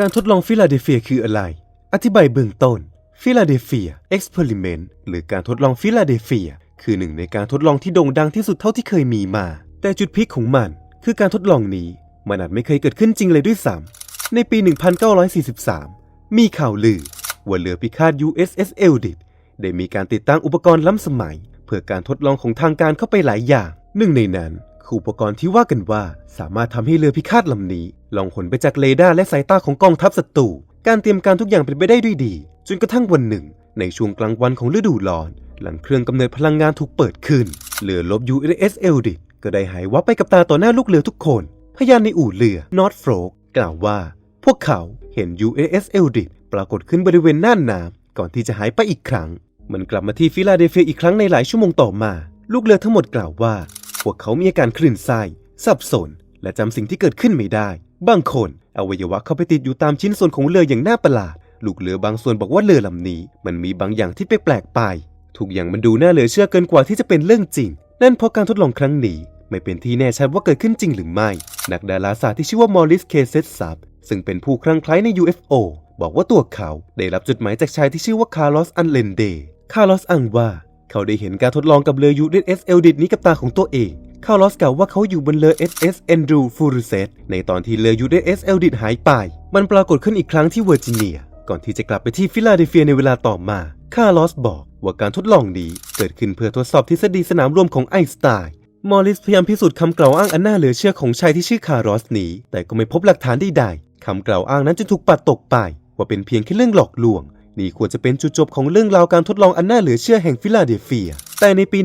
การทดลองฟิลาเดลเฟียคืออะไร อธิบายเบื้องต้น ฟิลาเดลเฟียเอ็กซ์เพร์เมนต์หรือการทดลองฟิลาเดลเฟีย คือหนึ่งในการทดลองที่โด่งดังที่สุดเท่าที่เคยมีมา แต่จุดพีคของมัน คือการทดลองนี้มันอาจไม่เคยเกิดขึ้นจริงเลยด้วยซ้ำในปี 1943 มีข่าวลือว่าเรือพิฆาต USS Eldit ได้มีการติดตั้งอุปกรณ์ล้ำสมัย เพื่อการทดลองของทางการเข้าไปหลายอย่าง หนึ่งในนั้น คืออุปกรณ์ที่ว่ากันว่า สามารถทำให้เรือพิฆาตลำนี้ ลองหนไปจากเรดาร์และสายตาของกองทัพศัตรู การเตรียมการทุกอย่างเป็นไปได้ด้วยดี จนกระทั่งวันหนึ่ง ในช่วงกลางวันของฤดูร้อน หลังเครื่องกำเนิดพลังงานถูกเปิดขึ้น เรือลบ USS Eldit ก็ได้หายวับไปกับตาต่อหน้าลูกเรือทุกคน พยานในอู่เรือ North Fork กล่าวว่า พวกเขาเห็น USS Eldit ปรากฏขึ้นบริเวณน่านน้ำก่อนที่จะหายไปอีกครั้ง มันกลับมาที่ฟิลาเดลเฟียอีกครั้งในหลายชั่วโมงต่อมา ลูกเรือทั้งหมดกล่าวว่า วกเขามีอาการคลื่นไส้สับสน และจำสิ่งที่เกิดขึ้นไม่ได้ บางคนอวัยวะเข้าไปติดอยู่ตามชิ้นส่วนของเรืออย่างน่าประหลาด ลูกเรือบางส่วนบอกว่าเรือลำนี้ มันมีบางอย่างที่แปลกๆไป ทุกอย่างมันดูน่าเหลือเชื่อเกินกว่าที่จะเป็นเรื่องจริง นั่นเพราะการทดลองครั้งนี้ไม่เป็นที่แน่ชัดว่าเกิดขึ้นจริงหรือไม่ นักดาราศาสตร์ที่ชื่อว่ามอริส เคเซตซับซึ่งเป็นผู้คลั่งไคล้ใน UFO บอกว่าตัวเขาได้รับจดหมายจากชายที่ชื่อว่าคาร์ลอส อันเลนเด คาร์ลอสอ้างว่า เขาได้เห็นการทดลองกับเรือ USS Eldit นี้กับตาของตัวเอง คาร์ลอสกล่าวว่าเขาอยู่บนเรือ SS Andrew f u r u s e t ในตอนที่เรือ USS Eldit หายไป มันปรากฏขึ้นอีกครั้งที่เวอร์จิเนีย ก่อนที่จะกลับไปที่ฟิลาเดลเฟียในเวลาต่อมาคาร์ลอสบอกว่าการทดลองนี้เกิดขึ้นเพื่อทดสอบทฤษฎีสนามรวมของไอน์สไตน์มอริสพยายามพิสูจน์คำกล่าวอ้างอันน่าเหลือเชื่อของชายที่ชื่อคาร์ลอสนี้ แต่ก็ไม่พบหลักฐานใดๆคำกล่าวอ้างนั้นจึงถูกปัดตกไป ว่าเป็นเพียงแค่เรื่องหลอกลวง นี่ควรจะเป็นจุดจบของเรื่องราวการทดลองอันน่าเหลือเชื่อแห่งฟิลาเดลเฟีย แต่ในปี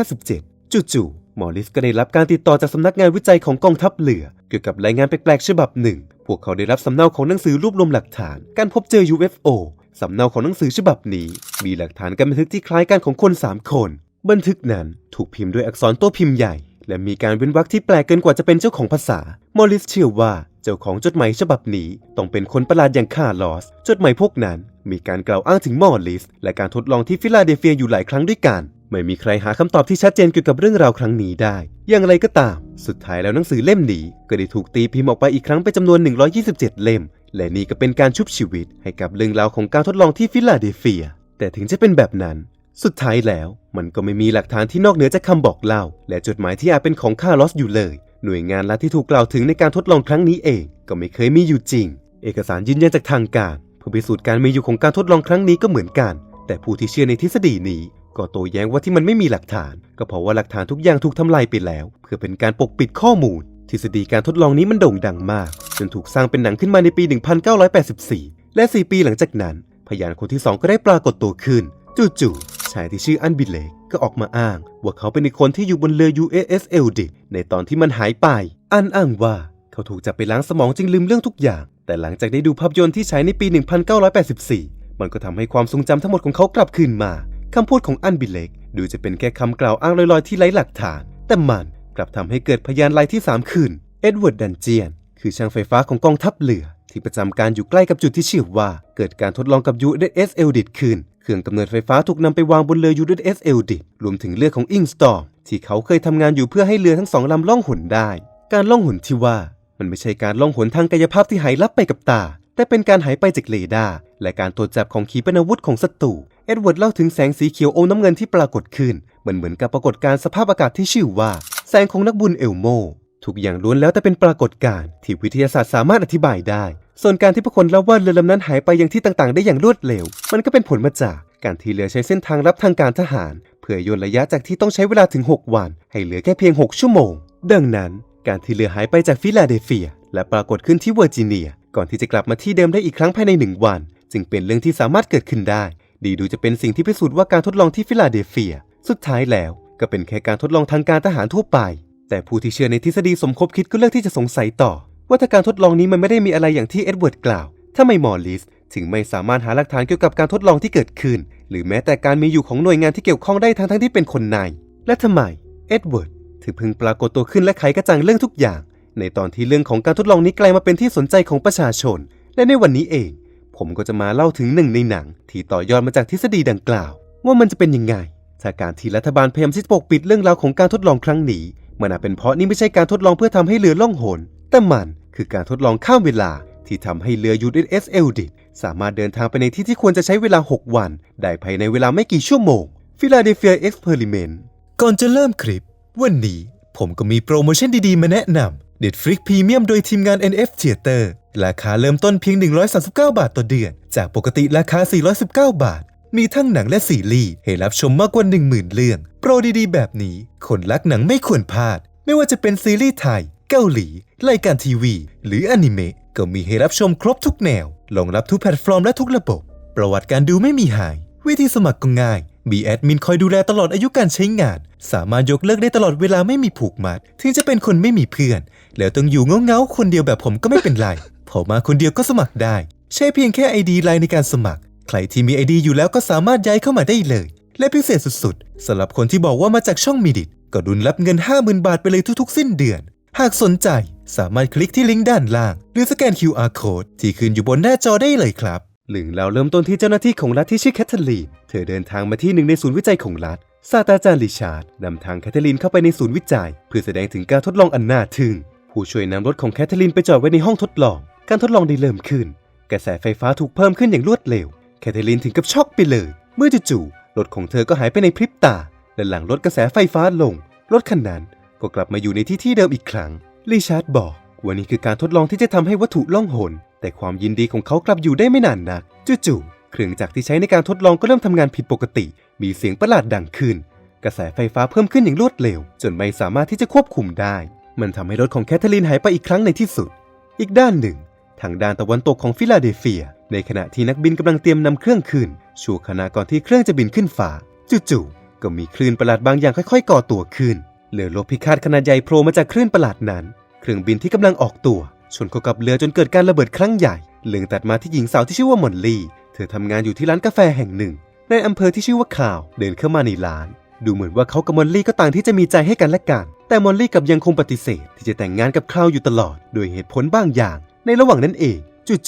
1957 จู่ๆ มอริสก็ได้รับการติดต่อจากสำนักงานวิจัยของกองทัพเรือ เกี่ยวกับรายงานแปลกๆฉบับหนึ่ง พวกเขาได้รับสำเนาของหนังสือรวบรวมหลักฐาน การพบเจอ UFO สำเนาของหนังสือฉบับนี้ มีหลักฐานการบันทึกที่คล้ายกันของคน 3 คน บันทึกนั้นถูกพิมพ์ด้วยอักษรตัวพิมพ์ใหญ่ และมีการเว้นวรรคที่แปลกเกินกว่าจะเป็นเจ้าของภาษา มอริสเชื่อว่าเจ้าของจดหมายฉบับนี้ต้องเป็นคนประหลาดอย่างคาร์ลอส จดหมายพวกนั้นมีการกล่าวอ้างถึงมอริส และการทดลองที่ฟิลาเดลเฟียอยู่หลายครั้งด้วยกัน ไม่มีใครหาคำตอบที่ชัดเจนเกี่ยวกับเรื่องราวครั้งนี้ได้ อย่างไรก็ตาม สุดท้ายแล้วหนังสือเล่มนี้ ก็ได้ถูกตีพิมพ์ออกไปอีกครั้งเป็นจำนวน 127 เล่ม และนี่ก็เป็นการชุบชีวิต ให้กับเรื่องราวของการทดลองที่ฟิลาเดลเฟีย แต่ถึงจะเป็นแบบนั้น สุดท้ายแล้ว มันก็ไม่มีหลักฐานที่นอกเหนือจากคำบอกเล่า และจดหมายที่อาจเป็นของคาร์ลอสอยู่เลย หน่วยงานลับที่ถูกกล่าวถึงในการทดลองครั้งนี้เอง ก็ไม่เคยมีอยู่จริง เอกสารยืนยันจากทางการเพื่อพิสูจน์การมีอยู่ของการทดลองครั้งนี้ก็เหมือนกัน แต่ผู้ที่เชื่อในทฤษฎีนี้ ก็โต้แย้งว่าที่มันไม่มีหลักฐาน ก็เพราะว่าหลักฐานทุกอย่างถูกทำลายไปแล้ว เพื่อเป็นการปกปิดข้อมูล ทฤษฎีการทดลองนี้มันโด่งดังมาก จนถูกสร้างเป็นหนังขึ้นมาในปี 1984 และ 4 ปีหลังจากนั้น พยานคนที่ 2 ก็ได้ปรากฏตัวขึ้น จู่ๆชายที่ชื่ออันบิเลกก็ออกมาอ้าง ว่าเขาเป็นอีกคนที่อยู่บนเรือ USS e l d i ในตอนที่มันหายไป อันอ้างว่าเขาถูกจับไปล้างสมองจึงลืมเรื่องทุกอย่าง แต่หลังจากได้ดูภาพยนตร์ที่ฉายในปี 1984 มันก็ทำให้ความทรงจำทั้งหมดของเขากลับคืนมา คำพูดของอันบิเลกดูจะเป็นแค่คำกล่าวอ้างลอยๆที่ไร้หลักฐาน แต่มันกลับทำให้เกิดพยานรายที่ 3 ขึ้น เอ็ดเวิร์ดดันเจียน คือช่างไฟฟ้าของกองทัพเรือ ที่ประจำการอยู่ใกล้กับจุดที่เชื่อว่า เกิดการทดลองกับ USS Eldit ขึ้น เครื่องกำเนิดไฟฟ้าถูกนำไปวางบนเรือ USS Eldit รวมถึงเรือของอิงสตอมที่เขาเคยทำงานอยู่เพื่อให้เรือทั้งสองลำล่องหนได้ การล่องหนที่ว่า มันไม่ใช่การล่องหนทางกายภาพที่หายลับไปกับตา แต่เป็นการหายไปจากเรดาร์และการตรวจจับของขีปนาวุธของศัตรู เอ็ดเวิร์ดเล่าถึงแสงสีเขียวโอน้ำเงินที่ปรากฏขึ้นเหมือนเหมือนกับปรากฏการสภาพอากาศที่ชื่อว่า แสงของนักบุญเอลโม ทุกอย่างล้วนแล้วแต่เป็นปรากฏการณ์ที่วิทยาศาสตร์สามารถอธิบายได้ ส่วนการที่ผู้คนเล่าว่าเรือลำนั้นหายไปยังที่ต่างๆ ได้อย่างรวดเร็ว มันก็เป็นผลมาจากการที่เรือใช้เส้นทางลับทางการทหาร เพื่อย่นระยะจากที่ต้องใช้เวลาถึง 6 วัน ให้เหลือแค่เพียง 6 ชั่วโมง ดังนั้น การที่เรือหายไปจากฟิลาเดลเฟีย และปรากฏขึ้นที่เวอร์จิเนีย ก่อนที่จะกลับมาที่เดิมได้อีกครั้งภายในหนึ่งวัน จึงเป็นเรื่องที่สามารถเกิดขึ้นได้ ดีดูจะเป็นสิ่งที่พิสูจน์ว่าการทดลองที่ฟิลาเดลเฟีย สุดท้ายแล้วก็เป็นแค่การทดลองทางการทหารทั่วไป แต่ผู้ที่เชื่อในทฤษฎีสมคบคิดก็เลือกที่จะสงสัยต่อ ว่าถ้าการทดลองนี้มันไม่ได้มีอะไรอย่างที่เอ็ดเวิร์ดกล่าวทำไมมอริสถึงไม่สามารถหาหลักฐานเกี่ยวกับการทดลองที่เกิดขึ้น หรือแม้แต่การมีอยู่ของหน่วยงานที่เกี่ยวข้องได้ทั้งทั้งที่เป็นคนใน และทำไมเอ็ดเวิร์ดถึงพิ่งปรากฏตัวขึ้นและไขกระจ่างเรื่องทุกอย่าง ในตอนที่เรื่องของการทดลองนี้กลายมาเป็นที่สนใจของประชาชน และในวันนี้เอง ผมก็จะมาเล่าถึงหนึ่งในหนัง ที่ต่อยอดมาจากทฤษฎีดังกล่าว ว่ามันจะเป็นยังไงถ้าการที่รัฐบาลพยายามที่จะปกปิดเรื่องราวของการทดลองครั้งนี้ มันอาจเป็นเพราะนี่ไม่ใช่การทดลองเพื่อทำให้เรือล่องหน แต่มันคือการทดลองข้ามเวลา ที่ทำให้เรือ USS e l d i t สามารถเดินทางไปในที่ที่ควรจะใช้เวลา 6 วัน ได้ภายในเวลาไม่กี่ชั่วโมง Philadelphia Experiment ก่อนจะเริ่มคลิป วันนี้ผมก็มีโปรโมชั่นดีๆ มาแนะนำ Netflix Premium โดยทีมงาน NF Theater ราคาเริ่มต้นเพียง 139 บาทต่อเดือน จากปกติราคา 419 บาท มีทั้งหนังและซีรีส์ให้รับชมมากกว่า 10,000 เรื่อง โปรดีๆ แบบนี้คนรักหนังไม่ควรพลาด ไม่ว่าจะเป็นซีรีส์ไทย เกาหลี รายการทีวี หรืออนิเมะก็มีให้รับชมครบทุกแนวรองรับทุกแพลตฟอร์มและทุกระบบ ประวัติการดูไม่มีหาย วิธีสมัครก็ง่าย มีแอดมินคอยดูแลตลอดอายุการใช้งาน สามารถยกเลิกได้ตลอดเวลาไม่มีผูกมัด ถึงจะเป็นคนไม่มีเพื่อน แล้วต้องอยู่เงาๆคนเดียวแบบผมก็ไม่เป็นไร ผมมาคนเดียวก็สมัครได้ ใช้เพียงแค่ ID ไลน์ในการสมัคร ใครที่มี ID อยู่แล้วก็สามารถย้ายเข้ามาได้เลย และพิเศษสุดๆสำหรับคนที่บอกว่ามาจากช่องมีดิตก็ดุลรับเงิน 50,000 บาทไปเลยทุกๆ สิ้นเดือน หากสนใจสามารถคลิกที่ลิงก์ด้านล่าง หรือสแกน QR code ที่ขึ้นอยู่บนหน้าจอได้เลยครับหลึงเราเริ่มต้นที่เจ้าหน้าที่ของรัฐที่ชื่อแคทเธอรีน เธอเดินทางมาที่หนึ่งในศูนย์วิจัยของรัฐ ศาสตราจารย์ลิชาร์ดนำทางแคทเธอรีนเข้าไปในศูนย์วิจัย เพื่อแสดงถึงการทดลองอันน่าทึ่ง ผู้ช่วยนำรถของแคทเธอรีนไปจอดไว้ในห้องทดลอง การทดลองได้เริ่มขึ้น กระแสไฟฟ้าถูกเพิ่มขึ้นอย่างรวดเร็ว แคทเธอรีนถึงกับช็อกไปเลย เมื่อจู่ๆรถของเธอก็หายไปในพริบตา และหลังลดกระแสไฟฟ้าลง รถคันนั้นก็กลับมาอยู่ในที่ที่เดิมอีกครั้งลิชาร์ดบอกว่านี่คือการทดลองที่จะทำให้วัตถุล่องหน แต่ความยินดีของเขากลับอยู่ได้ไม่นานนัก จู่ๆเครื่องจักรที่ใช้ในการทดลองก็เริ่มทำงานผิดปกติ มีเสียงประหลาดดังขึ้น กระแสไฟฟ้าเพิ่มขึ้นอย่างรวดเร็ว จนไม่สามารถที่จะควบคุมได้ มันทำให้รถของแคทเธอรีนหายไปอีกครั้งในที่สุด อีกด้านหนึ่ง ทางด้านตะวันตกของฟิลาเดลเฟีย ในขณะที่นักบินกำลังเตรียมนำเครื่องขึ้นชั่วขณะก่อนที่เครื่องจะบินขึ้นฟ้าจู่ๆก็มีคลื่นประหลาดบางอย่างค่อยๆ ก่อตัวขึ้นเรือรบพิฆาตขนาดใหญ่โผล่มาจากคลื่นประหลาดนั้น เครื่องบินที่กำลังออกตัว ชนเข้ากับเรือจนเกิดการระเบิดครั้งใหญ่เลืองตัดมาที่หญิงสาวที่ชื่อว่ามอนลี่ เธอทำงานอยู่ที่ร้านกาแฟแห่งหนึ่ง ในอำเภอที่ชื่อว่าข่าว เดินเข้ามาในร้าน ดูเหมือนว่าเขากับมอนลี่ก็ต่างที่จะมีใจให้กันและกัน แต่มอนลี่กับยังคงปฏิเสธ ที่จะแต่งงานกับคราวอยู่ตลอด โดยเหตุผลบางอย่าง ในระหว่างนั้นเอง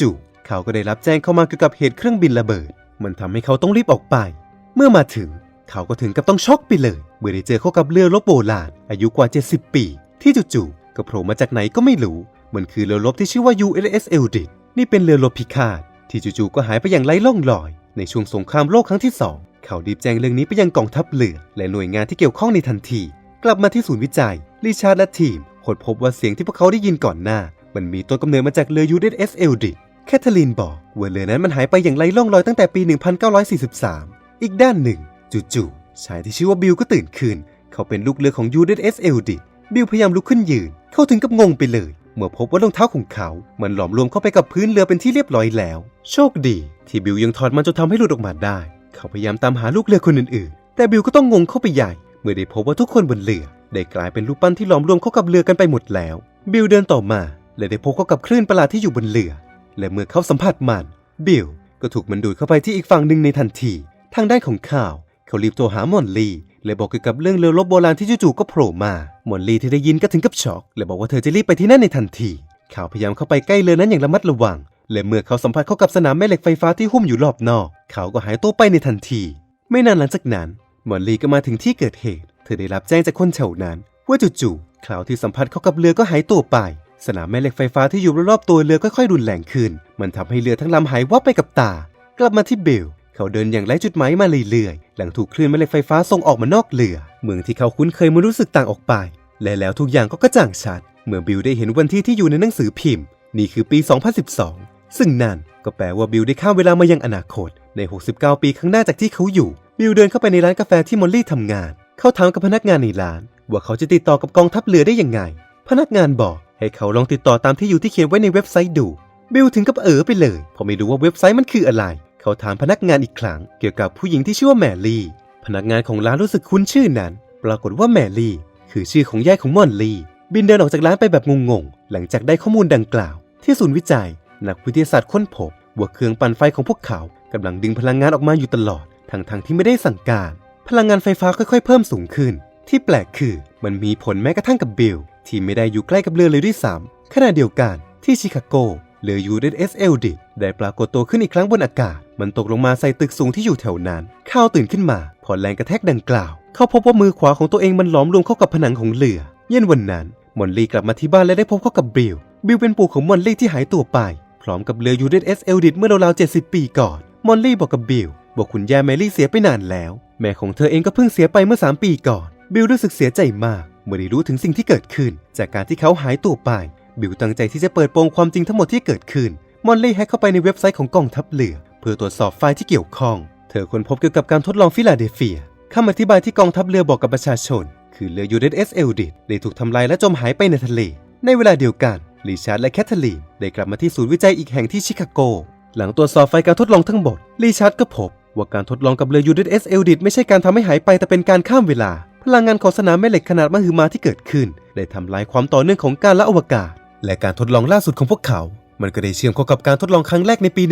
จู่ๆเขาก็ได้รับแจ้งเข้ามาเกี่ยวกับเหตุเครื่องบินระเบิด มันทำให้เขาต้องรีบออกไป เมื่อมาถึงเขาก็ถึงกับต้องช็อกไปเลย เมื่อได้เจอเข้ากับเรือรบโบราณอายุกว่า 70 ปี ที่จู่ๆก็โผล่มาจากไหนก็ไม่รู้มันคือเรือรบที่ชื่อว่า USS e l d i t นี่เป็นเรือรบพิฆาตที่จู่ๆก็หายไปอย่างไร้ร่องรอย ในช่วงสงครามโลกครั้งที่สองเขารีบแจ้งเรื่องนี้ไปยังกองทัพเรือ และหน่วยงานที่เกี่ยวข้องในทันที กลับมาที่ศูนย์วิจัยริชาร์ดและทีมค้นพบว่าเสียงที่พวกเขาได้ยินก่อนหน้า มันมีต้นกำเนิดมาจากเรือ USS e l d i t แคทเธอรีนบอกว่าเรือนั้นมันหายไปอย่างไร้ร่องรอยตั้งแต่ปี 1943 อีกด้านหนึ่ง จู่ๆชายที่ชื่อว่าบิลก็ตื่นขึ้น เขาเป็นลูกเรือของ USS e l d i t บิลพยายามลุกขึ้นยืน เขาถึงกับงงไปเลย เมื่อพบว่ารองเท้าของเขา มันหลอมรวมเข้าไปกับพื้นเรือเป็นที่เรียบร้อยแล้ว โชคดีที่บิลยังถอดมันจนทำให้หลุดออกมาได้ เขาพยายามตามหาลูกเรือคนอื่นๆ แต่บิลก็ต้องงงเข้าไปใหญ่ เมื่อได้พบว่าทุกคนบนเรือได้กลายเป็นรูปปั้นที่หลอมรวมเข้ากับเรือกันไปหมดแล้ว บิลเดินต่อมา และได้พบเข้ากับคลื่นประหลาดที่อยู่บนเรือ และเมื่อเขาสัมผัสมัน บิลก็ถูกมันดูดเข้าไปที่อีกฝั่งหนึ่งในทันที ทางด้านของข่าว เขารีบโทรหามอนลีและบอกเกี่ยวกับเรื่องเรือรบโบราณที่จู่ๆก็โผล่มามอนลีที่ได้ยินก็ถึงกับช็อก และบอกว่าเธอจะรีบไปที่นั่นในทันทีเขาพยายามเข้าไปใกล้เรือนั้นอย่างระมัดระวัง และเมื่อเขาสัมผัสเข้ากับสนามแม่เหล็กไฟฟ้าที่หุ้มอยู่รอบนอก เขาก็หายตัวไปในทันที ไม่นานหลังจากนั้นมอนลีก็มาถึงที่เกิดเหตุ เธอได้รับแจ้งจากคนแถวนั้น ว่าจู่ๆคราวที่สัมผัสเข้ากับเรือก็หายตัวไป สนามแม่เหล็กไฟฟ้าที่อยู่รอบๆตัวเรือค่อยๆรุนแรงขึ้น มันทำให้เรือทั้งลำหายวับไปกับตา กลับมาที่เบล เขาเดินอย่างไร้จุดหมายมาเรื่อยๆ หลังถูกคลื่นแม่เหล็กไฟฟ้าส่งออกมานอกเรือ เมืองที่เขาคุ้นเคยมันรู้สึกต่างออกไป และแล้วทุกอย่างก็กระจ่างชัด เมื่อบิลได้เห็นวันที่ที่อยู่ในหนังสือพิมพ์ นี่คือปี 2012 ซึ่งนั่นก็แปลว่าบิลได้ข้ามเวลามายังอนาคต ใน 69 ปีข้างหน้าจากที่เขาอยู่ บิลเดินเข้าไปในร้านกาแฟที่มอลลี่ทำงาน เขาถามกับพนักงานในร้าน ว่าเขาจะติดต่อกับกองทัพเรือได้ยังไง พนักงานบอก ให้เขาลองติดต่อตามที่อยู่ที่เขียนไว้ในเว็บไซต์ดู บิลถึงกับเออไปเลยเพราะไม่รู้ว่าเว็บไซต์มันคืออะไร เขาถามพนักงานอีกครั้งเกี่ยวกับผู้หญิงที่ชื่อว่าแมรี่ พนักงานของร้านรู้สึกคุ้นชื่อนั้น ปรากฏว่าแมรี่ คือชื่อของยายของมอนลี่บินเดินออกจากร้านไปแบบงงๆ หลังจากได้ข้อมูลดังกล่าว ที่ศูนย์วิจัย นักวิทยาศาสตร์ค้นพบว่าเครื่องปั่นไฟของพวกเขากำลังดึงพลังงานออกมาอยู่ตลอดทั้งๆที่ไม่ได้สั่งการ พลังงานไฟฟ้าค่อยๆ เพิ่มสูงขึ้น ที่แปลกคือมันมีผลแม้กระทั่งกับบิล ที่ไม่ได้อยู่ใกล้กับเรือเลยด้วยซ้ำขณะเดียวกันที่ชิคาโกเรือ USS e l d i t ได้ปรากฏตัวขึ้นอีกครั้งบนอากาศ มันตกลงมาใส่ตึกสูงที่อยู่แถวนั้น ข้าวตื่นขึ้นมา พอแรงกระแทกดังกล่าว เขาพบว่ามือขวาของตัวเองมันหลอมรวมเข้ากับผนังของเรือ เย็นวันนั้นมอนลี่กลับมาที่บ้านและได้พบเข้ากับบิล บิลเป็นปู่ของมอนลี่ที่หายตัวไป พร้อมกับเรือ USS เอลดิตเมื่อราวๆ70 ปีก่อน มอลลี่บอกกับบิลบอกคุณย่าแมรี่เสียไปนานแล้ว แม่ของเธอเองก็เพิ่งเสียไปเมื่อ 3 ปีก่อน บิลรู้สึกเสียใจมาก เมื่อได้รู้ถึงสิ่งที่เกิดขึ้น จากการที่เขาหายตัวไป บิลตั้งใจที่จะเปิดโปงความจริงทั้งหมดที่เกิดขึ้น มอลลี่แฮกเข้าไปในเว็บไซต์ของกองทัพเรือ เพื่อตรวจสอบไฟล์ที่เกี่ยวข้อง เธอค้นพบเกี่ยวกับการทดลองฟิลาเดลเฟียคำอธิบายที่กองทัพเรือบอกกับประชาชน คือเรือ USS เอลดิตได้ถูกทำลายและจมหายไปในทะเล ในเวลาเดียวกันลิชาร์ดและแคทเธอรีนได้กลับมาที่ศูนย์วิจัยอีกแห่งที่ชิคาโก หลังตรวจสอบไฟล์การทดลองทั้งหมดลิชาร์ดก็พบว่าการทดลองกับเรือ USS เอลดิตไม่ใช่การทำให้หายไปแต่เป็นการข้ามเวลา พลังงานของสนามแม่เหล็กขนาดมหึมาที่เกิดขึ้น ได้ทำลายความต่อเนื่องของการละอวกาศ และการทดลองล่าสุดของพวกเขา มันก็ได้เชื่อมเข้ากับการทดลองครั้งแรกในปี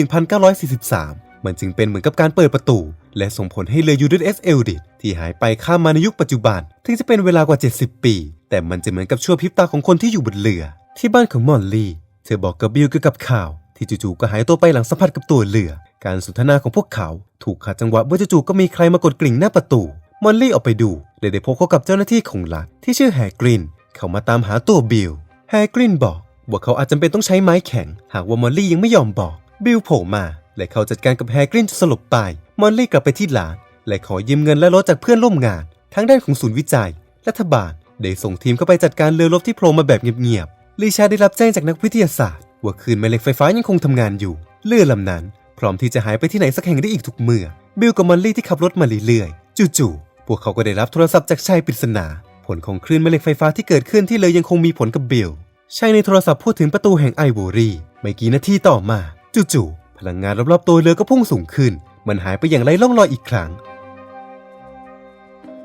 1943 มันจึงเป็นเหมือนกับการเปิดประตู และส่งผลให้เรือ USS เอลดิที่หายไปข้ามมาในยุคปัจจุบัน ถึงจะเป็นเวลากว่า 70 ปี แต่มันจะเหมือนกับชั่วพริบตาของคนที่อยู่บนเรือ ที่บ้านของมอลลี่ เธอบอกกับบิลเกี่ยวกับข่าว ที่จู่ๆก็หายตัวไปหลังสัมผัสกับตัวเรือ การสนทนาของพวกเขา ถูกขัดจังหวะเมื่อจู่ๆก็มีใครมากดกริ่งหน้าประตู มอลลี่ออกไปดูและได้พบเข้ากับเจ้าหน้าที่ของรัฐที่ชื่อแฮกริน เขามาตามหาตัวบิลแฮกรินบอกว่าเขาอาจจำเป็นต้องใช้ไม้แข็ง หากว่ามอลลี่ยังไม่ยอมบอก บิลโผล่มา และเขาจัดการกับแฮกรินจนสลบไปมอลลี่กลับไปที่ร้าน และขอยืมเงินและรถจากเพื่อนร่วมงานทั้งด้านของศูนย์วิจัย รัฐบาลได้ส่งทีมเข้าไปจัดการเรือรบที่โผล่มาแบบเงียบๆลิชาได้รับแจ้งจากนักวิทยาศาสตร์ ว่าคืนแม่เหล็กไฟฟ้ายังคงทำงานอยู่ เรือลำนั้น พร้อมที่จะหายไปที่ไหนสักแห่งได้อีกทุกเมื่อ บิลกับมอลลี่ที่ขับรถมาเรื่อยๆจู่ๆ พวกเขาก็ได้รับโทรศัพท์จากชายปริศนา ผลของคลื่นแม่เหล็กไฟฟ้าที่เกิดขึ้นที่เลยยังคงมีผลกับบิลชายในโทรศัพท์พูดถึงประตูแห่งไอโวรีไม่กี่นาทีต่อมาจู่ๆพลังงานรอบๆตัวเรือก็พุ่งสูงขึ้น มันหายไปอย่างไร้ร่องรอยอีกครั้ง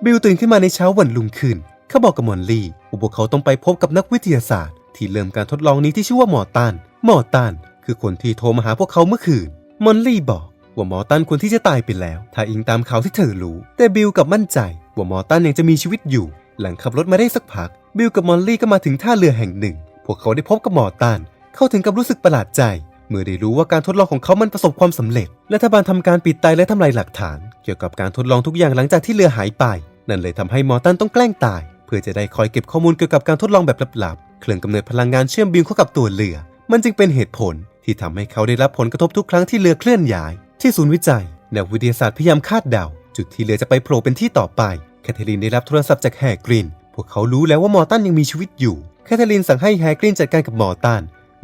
บิลตื่นขึ้นมาในเช้าวันรุ่งขึ้น เขาบอกกับมอลลี่ว่าพวกเขาต้องไปพบกับนักวิทยาศาสตร์ ที่เริ่มการทดลองนี้ที่ชื่อว่าหมอตันหมอตันคือคนที่โทรมาหาพวกเขาเมื่อคืนมอลลี่บอก ว่ามอตันควรที่จะตายไปแล้ว ถ้าอิงตามข่าวที่เธอรู้ แต่บิลกับมั่นใจ ว่ามอตันยังจะมีชีวิตอยู่ หลังขับรถมาได้สักพัก บิลกับมอลลี่ก็มาถึงท่าเรือแห่งหนึ่ง พวกเขาได้พบกับมอตัน เขาถึงกับรู้สึกประหลาดใจ เมื่อได้รู้ว่าการทดลองของเขามันประสบความสำเร็จ รัฐบาลทำการปิดตายและทำลายหลักฐาน เกี่ยวกับการทดลองทุกอย่างหลังจากที่เรือหายไป นั่นเลยทำให้มอตันต้องแกล้งตาย เพื่อจะได้คอยเก็บข้อมูลเกี่ยวกับการทดลองแบบลับๆ เครื่องกำเนิดพลังงานเชื่อมบิลเข้ากับตัวเรือ มันจึงเป็นเหตุผลที่ทำให้เขาได้รับผลกระทบทุกครั้งที่เรือเคลื่อนย้าย ที่ศูนย์วิจัยนักวิทยาศาสตร์พยายามคาดเดา จุดที่เรือจะไปโผล่เป็นที่ต่อไปแคทเธอรีนได้รับโทรศัพท์จากแฮกริน พวกเขารู้แล้วว่ามอร์ตันยังมีชีวิตอยู่แคทเธอรีนสั่งให้แฮกรินจัดการกับมอร์ตัน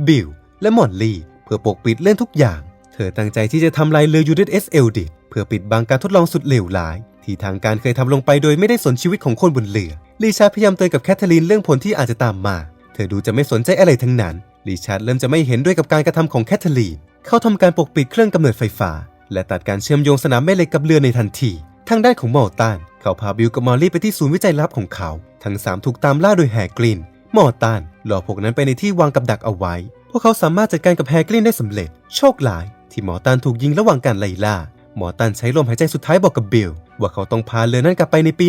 บิลและมอนลีเพื่อปกปิดเรื่องทุกอย่าง เธอตั้งใจที่จะทำลายเรือ USS เอลดิเพื่อปิดบังการทดลองสุดเลวร้าย ที่ทางการเคยทำลงไปโดยไม่ได้สนชีวิตของคนบนเรือลิชาร์ดพยายามเตือนกับแคทเธอรีนเรื่องผลที่อาจจะตามมา เธอดูจะไม่สนใจอะไรทั้งนั้นลิชาร์ดเริ่มจะไม่เห็นด้วยกับการกระทำของแคทเธอรีน เขาทำการปกปิดเครื่องกำเนิดไฟฟ้า และตัดการเชื่อมโยงสนามแม่เหล็กกับเรือในทันที ทางด้านของมอร์ตันเขาพาบิลกับมอลลี่ไปที่ศูนย์วิจัยลับของเขา ทั้งสามถูกตามล่าโดยแฮกรินมอร์ตันหลอกพวกนั้นไปในที่วางกับดักเอาไว้ พวกเขาสามารถจัดการกับแฮกรินได้สำเร็จ โชคร้าย ที่มอตันถูกยิงระหว่างการไล่ล่า มอตันใช้ลมหายใจสุดท้ายบอกกับบิลว่าเขาต้องพาเรือนั้นกลับไปในปี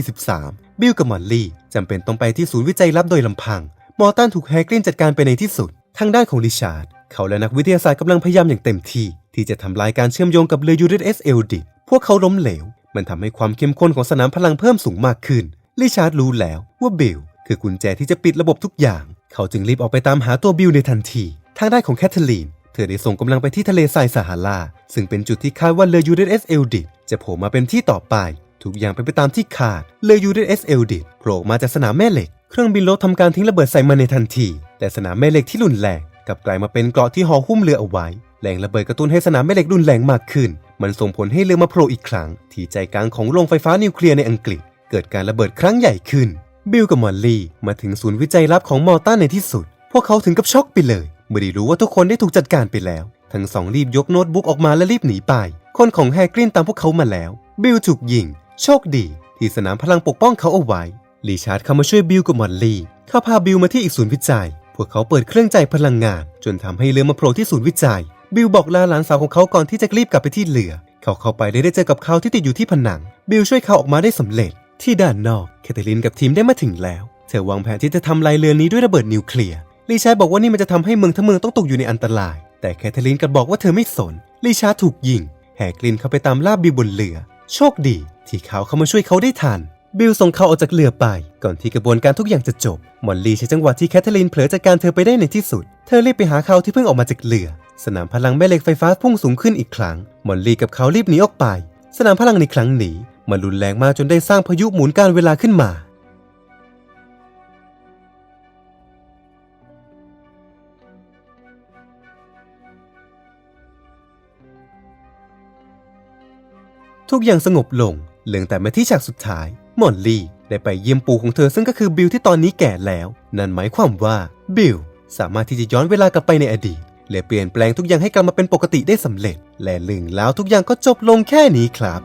1943 บิลกับมอลลี่จำเป็นต้องไปที่ศูนย์วิจัยลับโดยลำพัง มอร์ตันถูกแฮกรินจัดการไปในที่สุด ทางด้านของริชาร์ด เขาและนักวิทยาศาสตร์กำลังพยายามอย่างเต็มที่ ที่จะทำลายการเชื่อมโยงกับเรือ USS เอลดิพวกเขาล้มเหลว มันทำให้ความเข้มข้นของสนามพลังเพิ่มสูงมากขึ้นริชาร์ดรู้แล้วว่าบิลคือกุญแจที่จะปิดระบบทุกอย่าง เขาจึงรีบออกไปตามหาตัวบิลในทันที ทางด้านของแคทเธอรีน เธอได้ส่งกำลังไปที่ทะเลทรายซาฮารา ซึ่งเป็นจุดที่คาดว่าเรือ USS เอลดิจะโผล่มาเป็นที่ต่อไป ทุกอย่างเป็นไปตามที่คาด เรือ USS เอลดิโผล่มาจากสนามแม่เหล็ก เครื่องบินรบทำการทิ้งระเบิดใส่มันในทันที แต่สนามแม่เหล็กที่รุนแรง กลับกลายมาเป็นเกราะที่ห่อหุ้มเรือเอาไว้ แรงระเบิดกระตุ้นให้สนามแม่เหล็กรุนแรงมากขึ้น มันส่งผลให้เรือมาโผล่อีกครั้ง ที่ใจกลางของโรงไฟฟ้านิวเคลียร์ในอังกฤษ เกิดการระเบิดครั้งใหญ่ขึ้น บิลกับมอลลี่มาถึงศูนย์วิจัยลับของมอร์ตันในที่สุด พวกเขาถึงกับช็อกไปเลยเมื่อได้รู้ว่าทุกคนได้ถูกจัดการไปแล้ว ทั้งสองรีบยกโน้ตบุ๊กออกมาและรีบหนีไป คนของแฮกรินตามพวกเขามาแล้ว บิลถูกยิง โชคดี ที่สนามพลังปกป้องเขาเอาไว้ลีชาร์ดเข้ามาช่วยบิลกับมอลลี่เขาพาบิลมาที่อีกศูนย์วิจัย พวกเขาเปิดเครื่องจ่ายพลังงาน จนทำให้เรือมาโผล่ที่ศูนย์วิจัย บิลบอกลาหลานสาวของเขาก่อนที่จะรีบกลับไปที่เรือ เขาเข้าไปได้ได้เจอกับเขาที่ติดอยู่ที่ผนัง บิลช่วยเขาออกมาได้สำเร็จ ที่ด้านนอก แคทเธอรีนกับทีมได้มาถึงแล้ว เธอวางแผนที่จะทำลายเรือนี้ด้วยระเบิดนิวเคลียร์ลีชาร์บอกว่านี่มันจะทำให้เมืองทั้งเมืองต้องตกอยู่ในอันตราย แต่แคทเธอรีนกลับบอกว่าเธอไม่สนลีชาร์ถูกยิง แหกลินเข้าไปตามล่าบิลบนเรือ โชคดี ที่เขาเข้ามาช่วยเขาได้ทัน บิลส่งเขาออกจากเรือไป ก่อนที่กระบวนการทุกอย่างจะจบ มอลลี่ใช้จังหวะที่แคทเธอรีนเผลอจัดการเธอไปได้ในที่สุด เธอรีบไปหาเขาที่เพิ่งออกมาจากเรือ สนามพลังแม่เหล็กไฟฟ้าพุ่งสูงขึ้นอีกครั้ง มอลลี่กับเขารีบหนีออกไป สนามพลังในครั้งนี้มันรุนแรงมากจนได้สร้างพายุหมุนการเวลาขึ้นมาทุกอย่างสงบลง เหลืองแต่มาที่ฉากสุดท้าย มอลลี่ได้ไปเยี่ยมปู่ของเธอซึ่งก็คือบิลที่ตอนนี้แก่แล้ว นั่นหมายความว่าบิลสามารถที่จะย้อนเวลากลับไปในอดีต และเปลี่ยนแปลงทุกอย่างให้กลับมาเป็นปกติได้สำเร็จ และลึงแล้วทุกอย่างก็จบลงแค่นี้ครับ